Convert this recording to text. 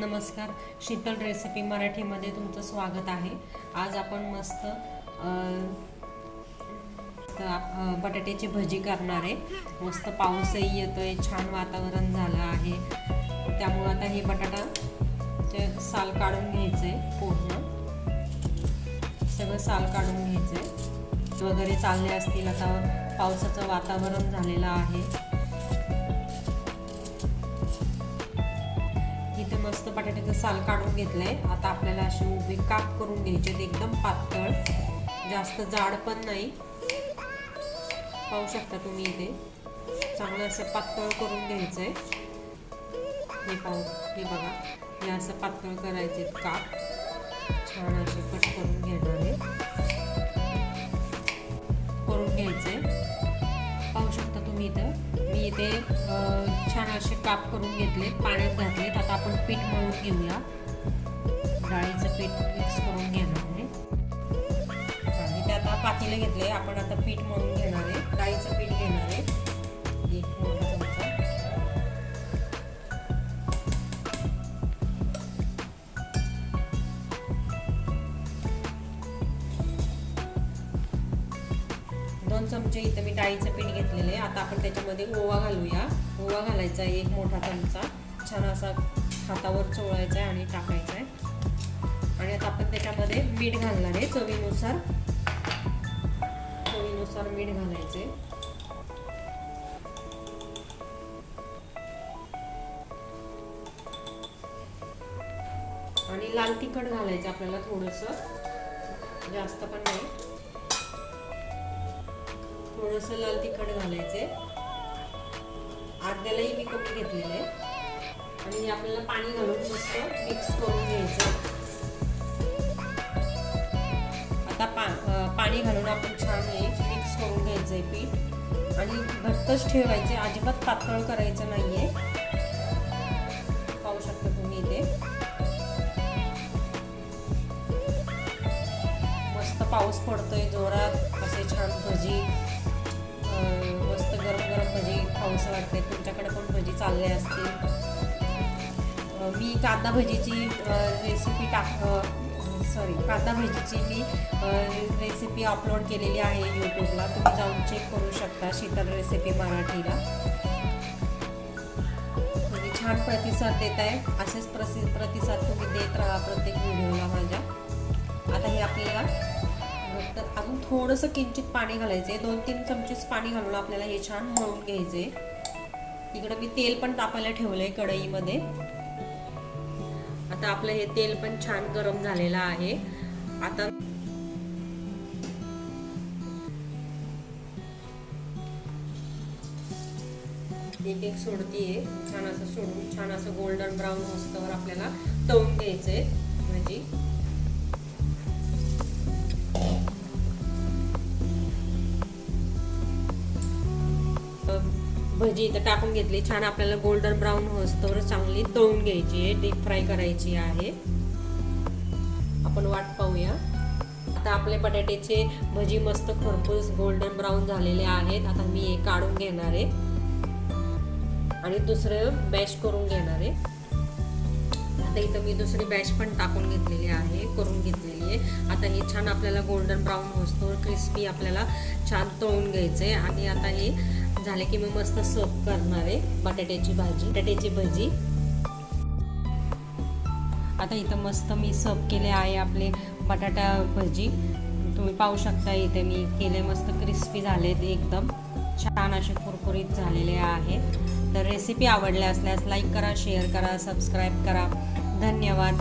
नमस्कार. शीतल रेसिपी मराठीमध्ये तुमचं स्वागत आहे. आज आपण मस्त बटाट्याची भजी करणार आहे. मस्त पाऊसही येतो आहे छान वातावरण झालं आहे. त्यामुळं आता हे बटाटा साल काढून घ्यायचं आहे पूर्ण. सगळं साल काढून घ्यायचं आहे वगैरे चालले असतील आता पावसाचं वातावरण झालेलं आहे. मस्त बटाट्याचं साल काढून घेतलं आहे आता आपल्याला असे उभे काप करून घ्यायचे आहेत, एकदम पातळ. जास्त जाड पण नाही. पाहू शकता तुम्ही इथे. चांगलं असं पातळ करून घ्यायचं आहे हे पाहू हे बघा. हे असं पातळ करायचे काप. छान असे कट करून घेणार आहे. करून घ्यायचे पाहू शकता तुम्ही इथं. असे काप करून घेतले पाण्यात घातलेत. आता आपण पीठ मळून घेऊया. डाळीचं पीठ मिक्स करून घेणार आहे. आणि ते आता पातीला घेतले आपण आता पीठ मळून घेणार आहे. डाळीचं पीठ घेणार आहे. चमचे इथं मी डाळीचं पीठ घेतलेलं आहे. आता आपण त्याच्यामध्ये ओवा घालूया. ओवा घालायचा आहे एक मोठा चमचा. छान असा हातावर चोळायचा आहे आणि टाकायचा आहे. आणि आता आपण त्याच्यामध्ये मीठ घालणार आहे चवीनुसार. चवीनुसार मीठ घालायचे आणि लाल तिखट घालायचं आपल्याला थोडंसं. जास्त पण नाही. थोडंसं लाल तिखट घालायचे. अर्ध्यालाही मी कमी घेतलेलं. आहे आणि हे आपल्याला पाणी घालून मस्त मिक्स करून घ्यायचं. आता पा पाणी घालून आपण छान हे मिक्स करून घ्यायचं आहे पीठ. आणि घट्टच ठेवायचे. अजिबात पातळ करायचं नाहीये. पाहू शकता तुम्ही इथे. मस्त पाऊस पडतोय. जोरात असे छान भजी असं खाऊसं वाटते तुमच्याकडे पण भजी चालले असतील. मी कांदा भजीची रेसिपी टाक सॉरी कांदा भजीची मी रेसिपी अपलोड केलेली आहे यूट्यूबला तुम्ही जाऊन चेक करू शकता शीतल रेसिपी मराठीला. तुम्ही छान प्रतिसाद देत आहे असेच प्रसि प्रतिसाद तुम्ही देत राहा प्रत्येक व्हिडिओ थोडंसं किंचित पाणी घालायचं आहे दोन तीन चमचेच पाणी घालून आपल्याला हे छान मळून घ्यायचे इकडं मी तेल पण तापायला ठेवलंय कढईमध्ये. आता आपलं हे तेल पण छान गरम झालेलं आहे. आता एक एक सोडतीये. छान असं सोडून छान असं गोल्डन ब्राऊन होस्तवर आपल्याला तळून घ्यायचंय. भाजी. भाजी इथं टाकून घेतली. छान आपल्याला गोल्डन ब्राऊन होस्तवर चांगली तळून घ्यायची आहे. डीप फ्राय करायची आहे. आपण वाट पाहूया. आता आपले बटाट्याचे भजी मस्त खरपूस गोल्डन ब्राऊन झालेले आहेत. आता मी हे काढून घेणार आहे. आणि दुसरं बॅश करून घेणार आहे. आता इथं मी दुसरी बॅच पण टाकून घेतलेली आहे करून घेतलेली आहे. आता हे छान आपल्याला गोल्डन ब्राऊन होतो क्रिस्पी आपल्याला छान तळून घ्यायचं आहे. आणि आता हे झाले की मी मस्त सर्व करणार आहे बटाट्याची भाजी बटाट्याची भजी. आता इथं मस्त मी सर्व केले आहे आपले बटाटा भजी. तुम्ही पाहू शकता इथे मी केले मस्त क्रिस्पी झालेत एकदम. छान असे कुरकुरीत झालेले आहे. तर रेसिपी आवडल्या असल्यास लाईक करा शेअर करा सबस्क्राईब करा. धन्यवाद.